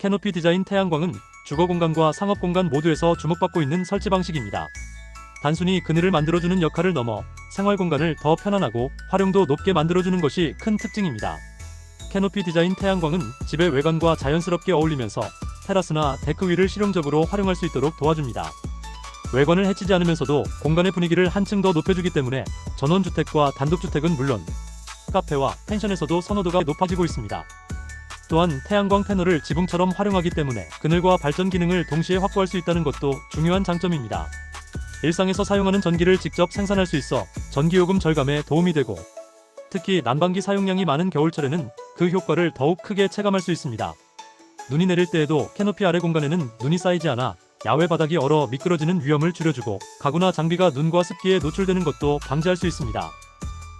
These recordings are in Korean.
캐노피 디자인 태양광은 주거 공간과 상업 공간 모두에서 주목받고 있는 설치 방식입니다. 단순히 그늘을 만들어주는 역할을 넘어 생활 공간을 더 편안하고 활용도 높게 만들어주는 것이 큰 특징입니다. 캐노피 디자인 태양광은 집의 외관과 자연스럽게 어울리면서 테라스나 데크 위를 실용적으로 활용할 수 있도록 도와줍니다. 외관을 해치지 않으면서도 공간의 분위기를 한층 더 높여주기 때문에 전원주택과 단독주택은 물론 카페와 펜션에서도 선호도가 높아지고 있습니다. 또한 태양광 패널을 지붕처럼 활용하기 때문에 그늘과 발전 기능을 동시에 확보할 수 있다는 것도 중요한 장점입니다. 일상에서 사용하는 전기를 직접 생산할 수 있어 전기요금 절감에 도움이 되고 특히 난방기 사용량이 많은 겨울철에는 그 효과를 더욱 크게 체감할 수 있습니다. 눈이 내릴 때에도 캐노피 아래 공간에는 눈이 쌓이지 않아 야외 바닥이 얼어 미끄러지는 위험을 줄여주고 가구나 장비가 눈과 습기에 노출되는 것도 방지할 수 있습니다.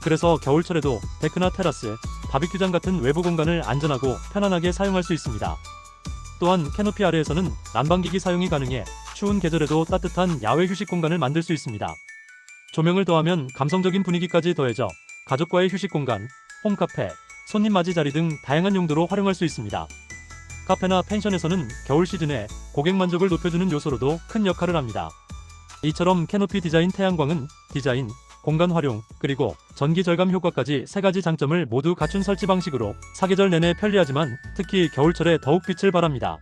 그래서 겨울철에도 데크나 테라스, 바비큐장 같은 외부 공간을 안전하고 편안하게 사용할 수 있습니다. 또한 캐노피 아래에서는 난방기기 사용이 가능해 추운 계절에도 따뜻한 야외 휴식 공간을 만들 수 있습니다. 조명을 더하면 감성적인 분위기까지 더해져 가족과의 휴식 공간, 홈카페, 손님 맞이 자리 등 다양한 용도로 활용할 수 있습니다. 카페나 펜션에서는 겨울 시즌에 고객 만족을 높여주는 요소로도 큰 역할을 합니다. 이처럼 캐노피 디자인 태양광은 디자인, 공간 활용, 그리고 전기 절감 효과까지 세 가지 장점을 모두 갖춘 설치 방식으로 사계절 내내 편리하지만 특히 겨울철에 더욱 빛을 발합니다.